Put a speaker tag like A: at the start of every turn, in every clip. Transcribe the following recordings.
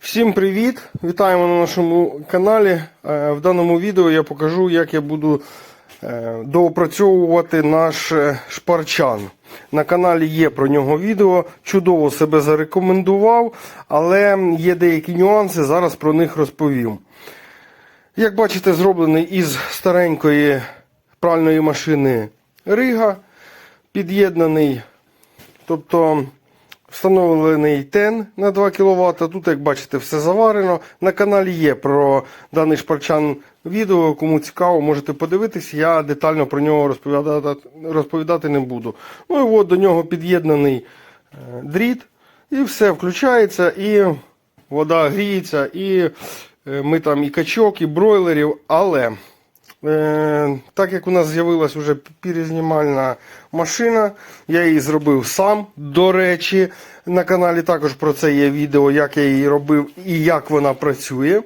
A: Всім привіт! Вітаємо на нашому каналі. Е, В даному відео я покажу, як я буду е, доопрацьовувати наш е, шпарчан. На каналі є про нього відео. Чудово себе зарекомендував, але є деякі нюанси, зараз про них розповім. Як бачите, зроблений із старенької пральної машини Рига, під'єднаний. Тобто Встановлений тен на 2 кВт. Тут, як бачите, все заварено. На каналі є про даний шпарчан відео. Кому цікаво, можете подивитись. Я детально про нього розповідати, розповідати не буду. Ну і от до нього під'єднаний е, дріт, і все включається, і вода гріється, і е, ми там і качок, і бройлерів. Але так як у нас з'явилась вже пірізнімальна машина, я її зробив сам. До речі, на каналі також про це є відео, як я її робив і як вона працює.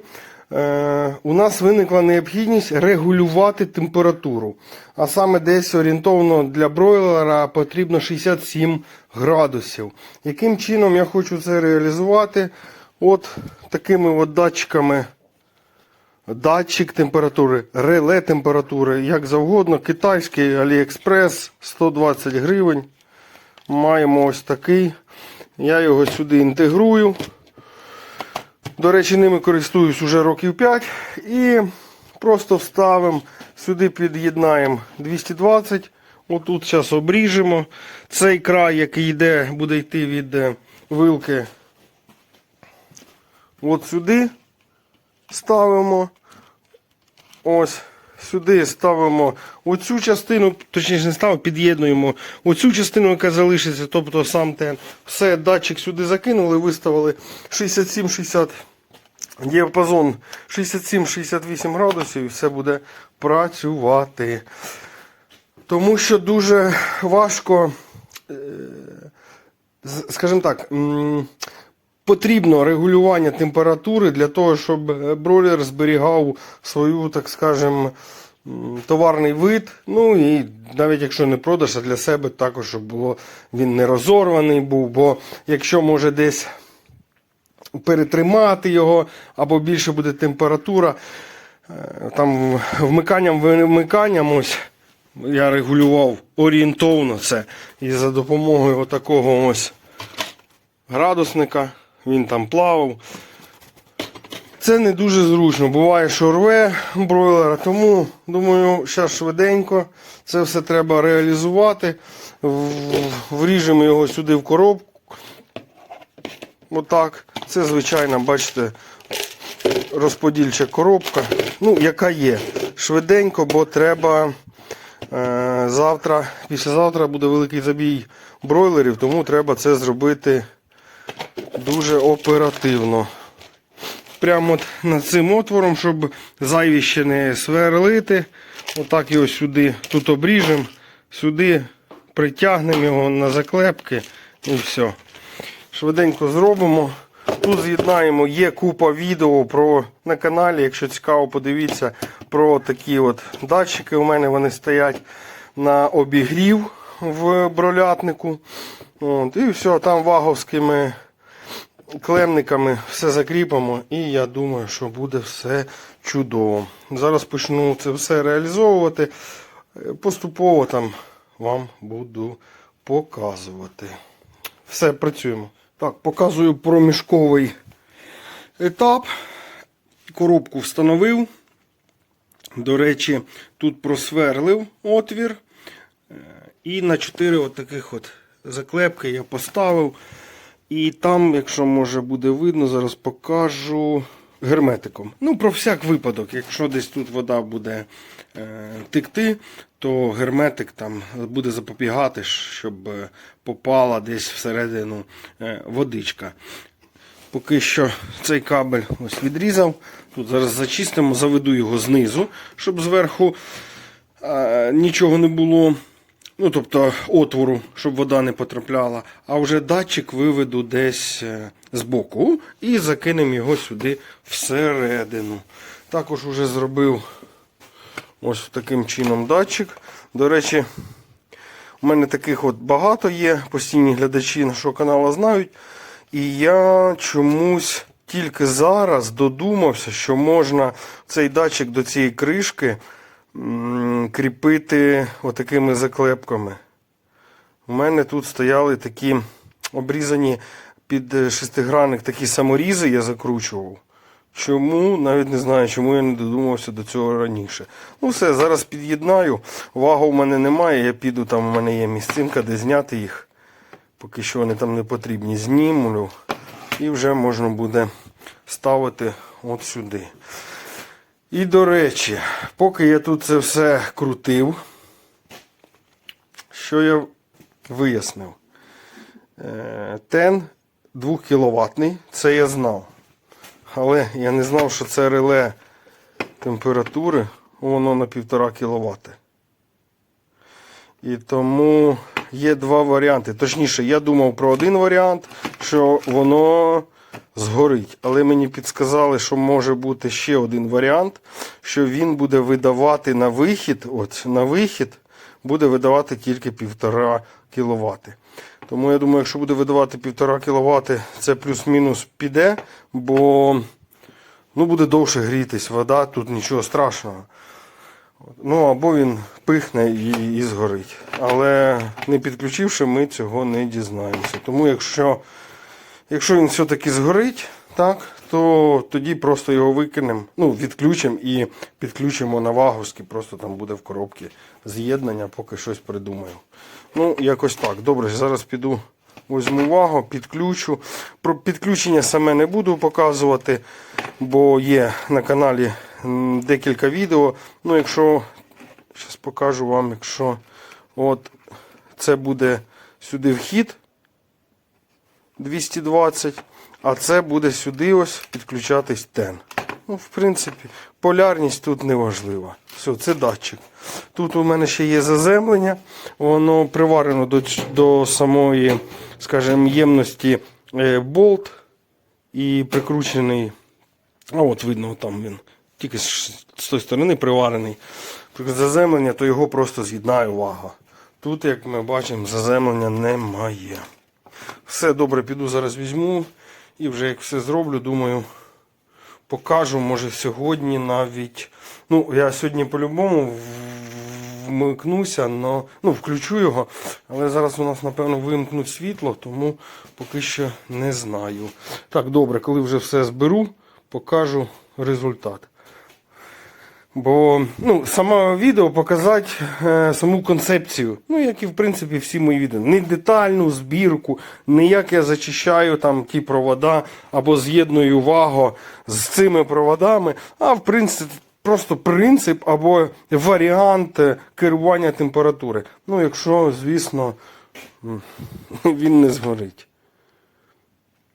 A: Е, у нас виникла необхідність регулювати температуру. А саме десь орієнтовно для бройлера потрібно 67 градусів. Яким чином я хочу це реалізувати? От такими от датчиками датчик температури, реле температури, як завгодно. Китайський Aliexpress 120 гривень. Маємо ось такий. Я його сюди інтегрую. До речі, ними користуюсь уже років 5. І просто вставимо, сюди під'єднаємо 220. Отут зараз обріжемо. Цей край, який йде, буде йти від е, вилки. От сюди ставимо. Ось сюди ставимо оцю частину, точніше не ставимо, під'єднуємо оцю частину, яка залишиться, тобто сам тен. Все, датчик сюди закинули, виставили 67-60 діапазон 67-68 градусів і все буде працювати. Тому що дуже важко, е, скажімо так, потрібно регулювання температури для того, щоб е, бройлер зберігав свою, так скажем, товарний вид. Ну і навіть якщо не продаж, а для себе також, щоб було він не розорваний був. Бо якщо може десь перетримати його, або більше буде температура, е, там вмиканням вимиканням ось. Я регулював орієнтовно це. І за допомогою отакого ось градусника він там плавав. Це не дуже зручно. Буває, що рве бройлера, тому думаю, зараз швиденько це все треба реалізувати. Вріжемо його сюди в коробку. Отак. Це звичайна, бачите, розподільча коробка. Ну, яка є. Швиденько, бо треба. Е, Завтра, післязавтра буде великий забій бройлерів, тому треба це зробити дуже оперативно. Прямо от над цим отвором, щоб зайві ще не сверлити. Отак його сюди тут обріжемо, сюди притягнемо його на заклепки і все. Швиденько зробимо. Тут з'єднаємо, є купа відео про на каналі, якщо цікаво, подивіться про такі от датчики. У мене вони стоять на обігрів в бролятнику. От, і все, там ваговськими клемниками все закріпимо, і я думаю, що буде все чудово. Зараз почну це все реалізовувати. Е, Поступово там вам буду показувати. Все, працюємо. Так, показую проміжковий етап. Коробку встановив. До речі, тут просверлив отвір. Е, І на 4 от таких от заклепки я поставив. І там, якщо може буде видно, зараз покажу герметиком. Ну, про всяк випадок, якщо десь тут вода буде е, текти, то герметик там буде запобігати, щоб е, попала десь всередину е, водичка. Поки що цей кабель ось відрізав. Тут зараз зачистимо, заведу його знизу, щоб зверху е, нічого не було. Ну, тобто отвору, щоб вода не потрапляла. А вже датчик виведу десь е, збоку і закинемо його сюди всередину. Також вже зробив ось таким чином датчик. До речі, у мене таких от багато є. Постійні глядачі нашого каналу знають. І я чомусь тільки зараз додумався, що можна цей датчик до цієї кришки кріпити отакими заклепками. У мене тут стояли такі обрізані під е, шестигранник такі саморізи, я закручував. Чому? Навіть не знаю, чому я не додумався до цього раніше. Ну все, зараз під'єднаю. Вагу в мене немає, я піду, там у мене є місцинка, де зняти їх. Поки що вони там не потрібні. Знімлю. І вже можна буде ставити от сюди. І до речі, поки я тут це все крутив, що я вияснив? Е, Тен 2 кВт, це я знав. Але я не знав, що це реле температури, воно на 1,5 кВт. І тому є два варіанти. Точніше, я думав про один варіант, що воно згорить. Але мені підсказали, що може бути ще один варіант, що він буде видавати на вихід, от на вихід буде видавати тільки 1,5 кВт. Тому я думаю, якщо буде видавати 1,5 кВт, це плюс-мінус піде, бо ну, буде довше грітись вода, тут нічого страшного. Ну, або він пихне і, і згорить. Але не підключивши, ми цього не дізнаємося. Тому якщо, якщо він все-таки згорить, так, то тоді просто його викинемо, ну, відключимо і підключимо на вагоски, просто там буде в коробці з'єднання, поки щось придумаю. Ну, якось так. Добре, зараз піду. Візьму вагу, підключу. Про підключення саме не буду показувати, бо є на каналі декілька відео. Ну, якщо зараз покажу вам, якщо от це буде сюди вхід 220, а це буде сюди ось підключатись тен. Ну, в принципі, полярність тут не важлива. Все, це датчик. Тут у мене ще є заземлення, воно приварено до, до самої, скажімо, ємності е, болт і прикручений. А от видно, там він тільки з, тої сторони приварений. Заземлення, то його просто з'єднає увага. Тут, як ми бачимо, заземлення немає. Все добре, піду зараз візьму і вже як все зроблю, думаю, покажу, може сьогодні навіть. Ну, я сьогодні по-любому вмикнуся, но, ну, включу його, але зараз у нас, напевно, вимкнуть світло, тому поки що не знаю. Так, добре, коли вже все зберу, покажу результат. Бо ну, саме відео показати е, саму концепцію. Ну, як і в принципі всі мої відео. Не детальну збірку, не як я зачищаю там ті провода або з'єдную вагу з цими проводами, а в принципі просто принцип або варіант е, керування температури. Ну, якщо, звісно, він не згорить.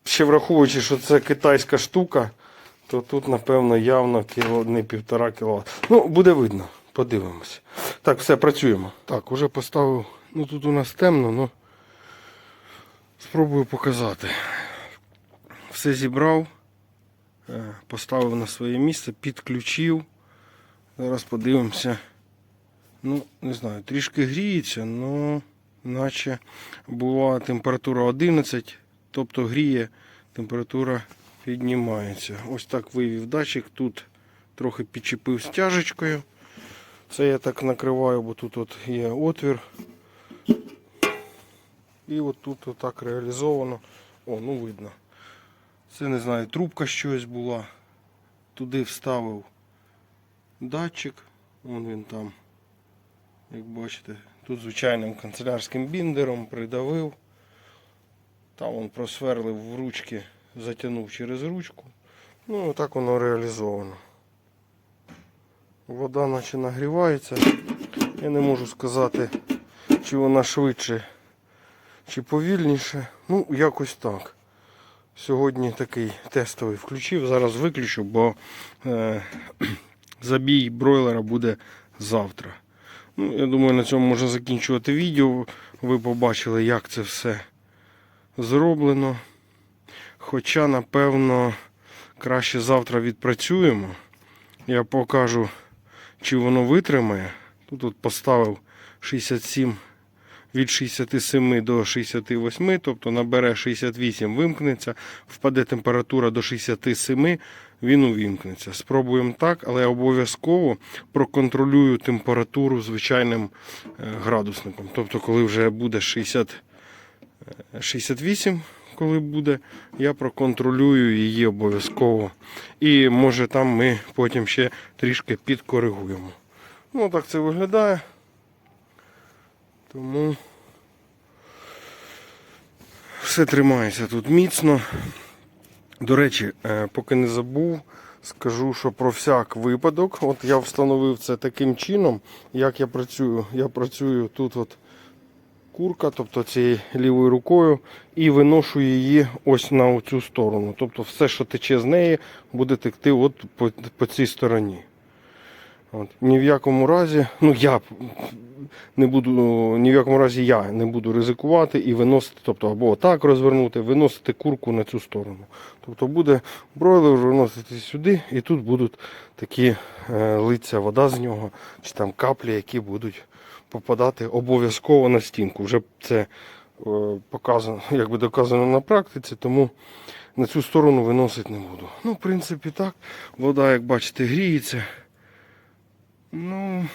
A: Ще враховуючи, що це китайська штука, то тут, напевно, явно кіло, не півтора кіловат. Ну, буде видно. Подивимось. Так, все, працюємо. Так, уже поставив. Ну тут у нас темно, але спробую показати. Все зібрав, е, поставив на своє місце, підключив. Зараз подивимося. Ну, не знаю, трішки гріється, але наче була температура 11, тобто гріє, температура піднімається. Ось так вивів датчик, тут трохи підчепив стяжечкою. Це я так накриваю, бо тут от є отвір. І от тут отак реалізовано. О, ну видно. Це не знаю, трубка щось була. Туди вставив датчик. Вон він там. Як бачите, тут звичайним канцелярським біндером придавив. Там він просверлив в ручки, затягнув через ручку. Ну, отак воно реалізовано. Вода наче нагрівається. Я не можу сказати, чи вона швидше, чи повільніше. Ну, якось так. Сьогодні такий тестовий включив, зараз виключу, бо е, забій бройлера буде завтра. Ну, я думаю, на цьому можна закінчувати відео. Ви побачили, як це все зроблено. Хоча, напевно, краще завтра відпрацюємо. Я покажу, чи воно витримає. Тут от поставив 67 від 67 до 68, тобто набере 68, вимкнеться, впаде температура до 67, він увімкнеться. Спробуємо так, але обов'язково проконтролюю температуру звичайним е, градусником. Тобто, коли вже буде 60, е, 68, коли буде, я проконтролюю її обов'язково. І може там ми потім ще трішки підкоригуємо. Ну, так це виглядає. Тому все тримається тут міцно. До речі, е, поки не забув, скажу, що про всяк випадок, от я встановив це таким чином, як я працюю. Я працюю тут от курка, тобто цією лівою рукою, і виношу її ось на цю сторону. Тобто все, що тече з неї, буде текти от по, по цій стороні. От. Ні в якому разі, ну я не буду, ні в якому разі я не буду ризикувати і виносити, тобто або так розвернути, виносити курку на цю сторону. Тобто буде бройлер виносити сюди, і тут будуть такі е, лиця вода з нього, чи там каплі, які будуть попадати обов'язково на стінку. Вже це е, показано, якби доказано на практиці, тому на цю сторону виносити не буду. Ну, в принципі, так. Вода, як бачите, гріється. Ну,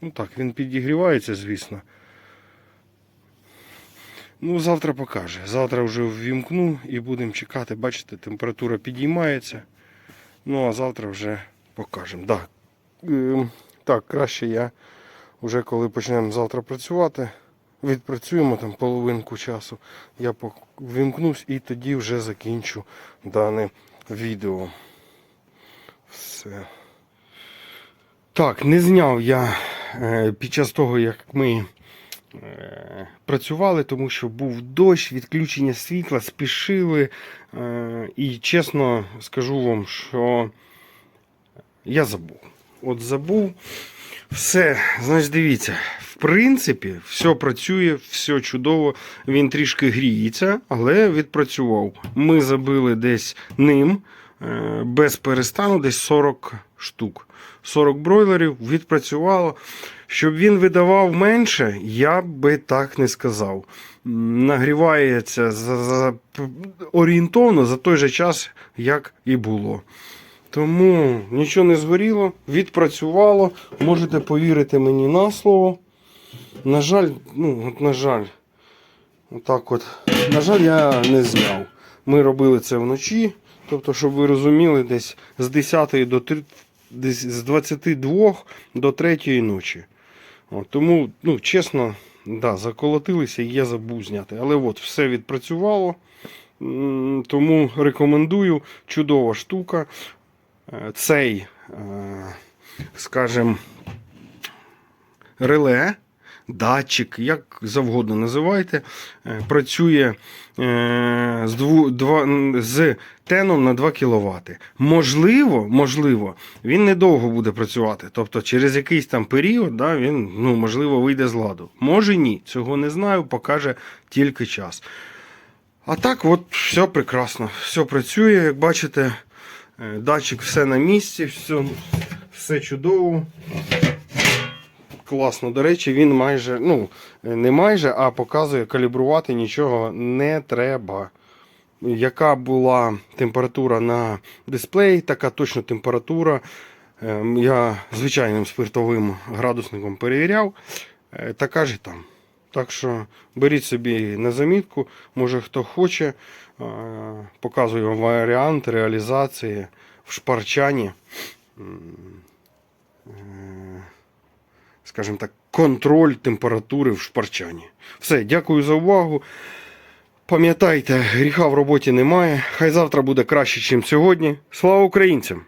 A: ну так, він підігрівається, звісно. Ну, завтра покаже. Завтра вже ввімкну і будемо чекати. Бачите, температура підіймається. Ну, а завтра вже покажемо. Да. ем, Так, краще я вже коли почнемо завтра працювати, відпрацюємо там половинку часу, я ввімкнусь і тоді вже закінчу дане відео. Все. Так, не зняв я е, під час того, як ми е, працювали, тому що був дощ, відключення світла, спішили. Е, і чесно скажу вам, що я забув. От забув. Все, значить, дивіться, в принципі, все працює, все чудово. Він трішки гріється, але відпрацював. Ми забили десь ним е, без перестану, десь 40 штук. 40 бройлерів відпрацювало. Щоб він видавав менше, я би так не сказав. Нагрівається за, за, орієнтовно за той же час, як і було. Тому нічого не згоріло, відпрацювало. Можете повірити мені на слово. На жаль, ну, от на жаль, отак от. На жаль, я не зняв. Ми робили це вночі. Тобто, щоб ви розуміли, десь з 10 до 3, десь з 22 до 3 ночі. От, тому, ну, чесно, да, заколотилися і я забув зняти. Але от все відпрацювало. Тому рекомендую. Чудова штука. Цей, е, скажімо, реле, датчик, як завгодно називайте, е, працює е, з, дву, два, з теном на 2 кВт. Можливо, можливо, він недовго буде працювати. Тобто через якийсь там період да, він ну, можливо вийде з ладу. Може ні, цього не знаю, покаже тільки час. А так, от все прекрасно, все працює, як бачите, датчик все на місці, все, все чудово. Класно, до речі, він майже, ну, не майже, а показує, калібрувати нічого не треба. Яка була температура на дисплеї, така точно температура. Ем, Я звичайним спиртовим градусником перевіряв. Е, Така ж і там. Так що беріть собі на замітку, може хто хоче, показую вам варіант реалізації в шпарчані. Е, Скажімо так, контроль температури в шпарчані. Все, дякую за увагу. Пам'ятайте, гріха в роботі немає. Хай завтра буде краще, ніж сьогодні. Слава українцям!